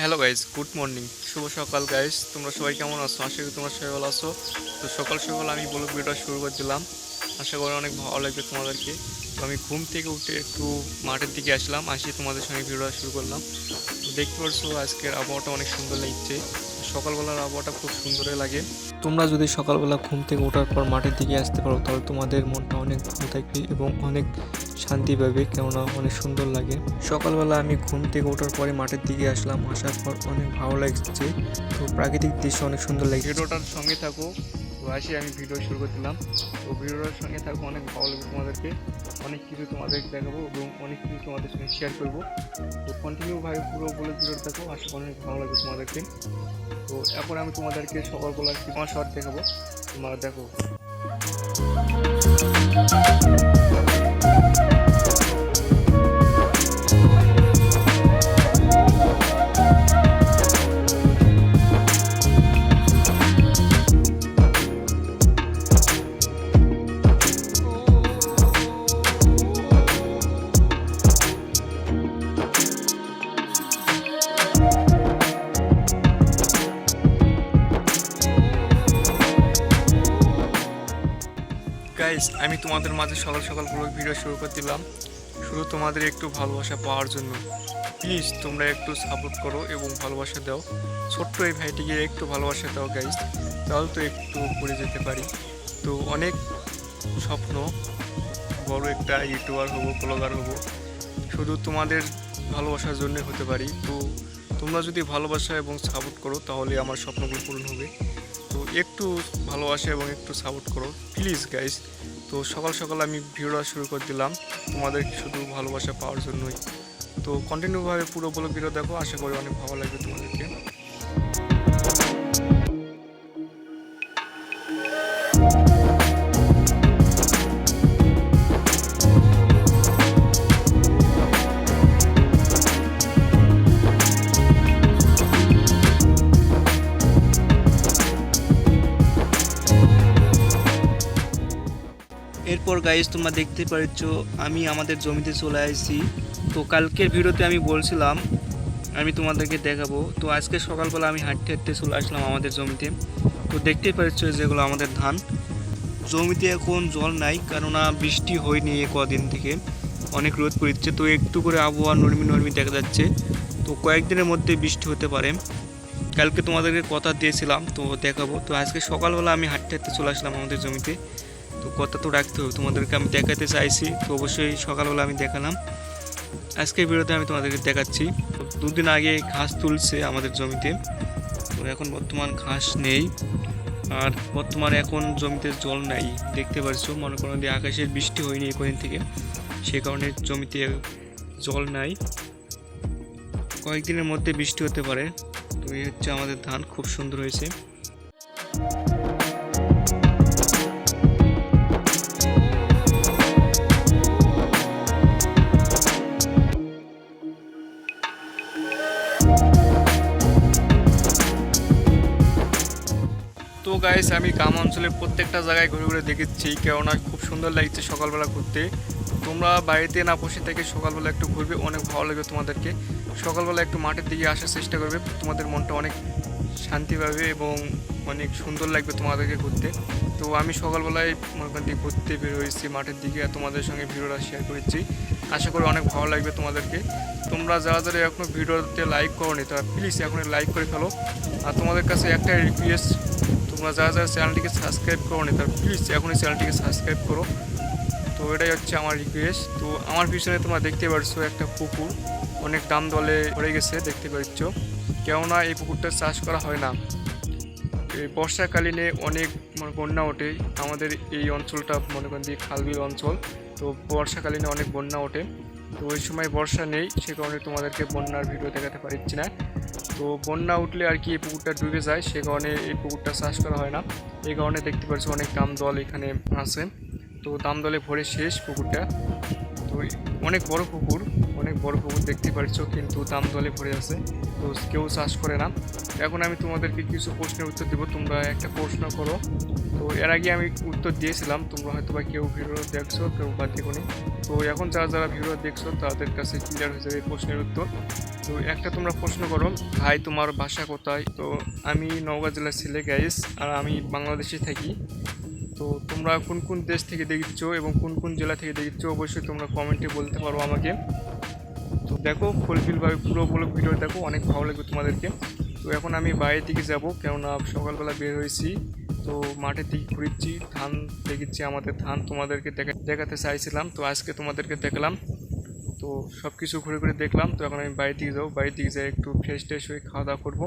Hello guys good morning শুভ সকাল guys তোমরা সবাই কেমন আছো? আশা করি তোমরা সবাই ভালো আছো। তো সকাল সকাল আমি ব্লগ ভিডিওটা শুরু করে দিলাম। আশা করি অনেক ভালো লাগবে তোমাদেরকে। তো আমি ঘুম থেকে উঠে একটু মাঠের দিকে আসলাম। আসি তোমাদের সঙ্গে ভিডিওটা শুরু করলাম। দেখতে পারছ আজকের আবহাওয়াটা অনেক সুন্দর লাগছে। সকালবেলার আবহাওয়াটা খুব সুন্দরই লাগে। তোমরা যদি সকালবেলা ঘুম থেকে ওঠার পর মাঠের দিকে আসতে পারো, তাহলে তোমাদের মনটা অনেক ভালো থাকবে এবং অনেক শান্তি পাবে, কেননা অনেক সুন্দর লাগে। সকালবেলা আমি ঘুম থেকে ওঠার পরে মাঠের দিকে আসলাম, আসার পর অনেক ভালো লাগছে। তো প্রাকৃতিক দৃশ্য অনেক সুন্দর লাগে ভিডিওটার সঙ্গে থাকো। আসি, আমি ভিডিও শুরু করে দিলাম। তো ভিডিওটার সঙ্গে থাকব অনেক ভালো লাগবে তোমাদেরকে। অনেক কিছু তোমাদেরকে দেখাবো এবং অনেক কিছু তোমাদের সঙ্গে শেয়ার করব। তো কন্টিনিউ ভাবে পুরো বলে ভিডিওটা দেখো, আশা করি অনেক ভালো লাগবে তোমাদেরকে। তো এখন আমি তোমাদেরকে সকালবেলা আমার শর্ট দেখাবো। তোমরা দেখো। গাইস আমি তোমাদের মাঝে সকাল সকাল ব্লগ ভিডিও শুরু করে দিলাম। শুধু তোমাদের একটু ভালোবাসা পাওয়ার জন্য। প্লিজ তোমরা একটু সাপোর্ট করো এবং ভালোবাসা দাও। ছোট্ট এই ভাইটিকে একটু ভালোবাসা দাও গাইস তাহলে তো একটু করে যেতে পারি। তো অনেক স্বপ্ন, বড় একটা ইউটিউবার হব, ব্লগার হব। শুধু তোমাদের ভালোবাসার জন্য হতে পারি। তো তোমরা যদি ভালোবাসা এবং সাপোর্ট করো, তাহলে আমার স্বপ্নগুলো পূরণ হবে। তো একটু ভালোবাসা এবং একটু সাপোর্ট করো। প্লিজ গাইস তো সকাল সকাল আমি ভিডিওটা শুরু করে দিলাম। তোমাদের শুধু ভালোবাসা পাওয়ার জন্যই। তো কন্টিনিউভাবে পুরো বলো ভিডিও দেখো। আশা করি অনেক ভালো লাগবে তোমাদেরকে। এরপর গাইজ তোমরা দেখতে পাচ্ছ, আমি আমাদের জমিতে চলে আসছি। তো কালকের ভিডিওতে আমি বলছিলাম, আমি তোমাদেরকে দেখাবো। তো আজকে সকালবেলা আমি হাঁটতে হাঁটতে চলে আসলাম আমাদের জমিতে। তো দেখতেই পাচ্ছ যেগুলো আমাদের ধান। জমিতে এখন জল নাই, কেননা বৃষ্টি হয়নি এ কদিন থেকে। অনেক রোদ পড়ছে। তো একটু করে আবহাওয়া নরমি নরমি দেখা যাচ্ছে। তো কয়েকদিনের মধ্যে বৃষ্টি হতে পারে। কালকে তোমাদেরকে কথা দিয়েছিলাম, তো দেখাবো। তো আজকে সকালবেলা আমি হাঁটতে হাঁটতে চলে আসলাম আমাদের জমিতে। তো কথা তো রাখতে হবে, তোমাদেরকে আমি দেখাতে চাইছি, তো অবশ্যই সকালবেলা আমি দেখালাম। আজকের ভিডিওতে আমি তোমাদেরকে দেখাচ্ছি, দুদিন আগে ঘাস তুলছে আমাদের জমিতে, তো এখন বর্তমান ঘাস নেই, আর বর্তমানে এখন জমিতে জল নাই, দেখতে পারছ, মনে করো যে আকাশের বৃষ্টি হয়নি কদিন থেকে, সে কারণে জমিতে জল নাই। কয়েকদিনের মধ্যে বৃষ্টি হতে পারে তো এই হচ্ছে আমাদের ধান খুব সুন্দর হয়েছে। তো গাইস আমি গ্রাম অঞ্চলের প্রত্যেকটা জায়গায় ঘুরে ঘুরে দেখেছি, কেননা খুব সুন্দর লাগছে সকালবেলা ঘুরতে। তোমরা বাড়িতে না বসে থেকে সকালবেলা একটু ঘুরবে, অনেক ভালো লাগবে তোমাদেরকে। সকালবেলা একটু মাঠের দিকে আসার চেষ্টা করবে, তোমাদের মনটা অনেক শান্তি পাবে এবং অনেক সুন্দর লাগবে তোমাদেরকে ঘুরতে। আমি সকালবেলায় ওখান থেকে ঘুরতে বের হয়েছি মাঠের দিকে, আর তোমাদের সঙ্গে ভিডিওটা শেয়ার করেছি। আশা করি অনেক ভালো লাগবে তোমাদেরকে। তোমরা যারা যারা এখনও ভিডিওতে লাইক করো তারা প্লিজ এখন লাইক করে ফেলো। আর তোমাদের কাছে একটা রিকোয়েস্ট তোমরা যারা যারা চ্যানেলটিকে সাবস্ক্রাইব করো নি তার প্লিজ এখনই চ্যানেলটিকে সাবস্ক্রাইব করো। তো এটাই হচ্ছে আমার রিকোয়েস্ট তো আমার পিছনে তোমরা দেখতে পারছ একটা পুকুর। অনেক দাম দলে ভরে গেছে, দেখতে পাচ্ছ। কেননা এই পুকুরটা চাষ করা হয় না। বর্ষাকালীনে অনেক মানে বন্যা ওঠে। আমাদের এই অঞ্চলটা মনে করেন দিয়ে খালবিল অঞ্চল, তো বর্ষাকালীনে অনেক বন্যা ওঠে। তো ওই সময় বর্ষা নেই, সে কারণে তোমাদেরকে বন্যার ভিডিও দেখাতে পারছি না। তো বন্যা উঠলে আর কি এই পুকুরটা ডুবে যায়, সে কারণে এই পুকুরটা চাষ করা হয় না। এই কারণে দেখতে পাচ্ছি অনেক দাম দল এখানে আছে। তো দাম দলে ভরে শেষ পুকুরটা। তো অনেক বড় পুকুর। অনেক বড় পুকুর দেখতে পাচ্ছ কিন্তু দাম দলে ভরে আছে, তো কেউ চাষ করে না। এখন আমি তোমাদেরকে কিছু প্রশ্নের উত্তর দেবো, তোমরা একটা প্রশ্ন করো। তো এর আগে আমি উত্তর দিয়েছিলাম, তোমরা হয়তো বা কেউ ভিডিও দেখছ, কেউ বা দেখোনি। তো এখন যারা যারা ভিডিও দেখছ, তাদের কাছে ক্লিয়ার হয়ে যাবে প্রশ্নের উত্তর। তো একটা তোমরা প্রশ্ন করো, ভাই, তোমার বাসা কোথায়? তো আমি নওগাঁ জেলার ছেলে গাইস আর আমি বাংলাদেশে থাকি। তো তোমরা কোন কোন দেশ থেকে দেখছ এবং কোন কোন জেলা থেকে দেখছ, অবশ্যই তোমরা কমেন্টে বলতে পারো আমাকে। তো দেখো ফুলফিলভাবে পুরো বলে ভিডিও দেখো, অনেক ভালো লাগবে তোমাদেরকে। তো এখন আমি বাইরের দিকে যাব, কেননা সকালবেলা বের হয়েছি। তো মাঠের দিকে ঘুরেছি, ধান দেখেছি, আমাদের ধান তোমাদেরকে দেখাতে চাইছিলাম। তো আজকে তোমাদেরকে দেখলাম। তো সব কিছু ঘুরে ঘুরে দেখলাম। তো এখন আমি বাড়ির দিকে যাব বাড়ির দিকে যাই, একটু ফ্রেশ ট্রেশ হয়ে খাওয়া দাওয়া করব।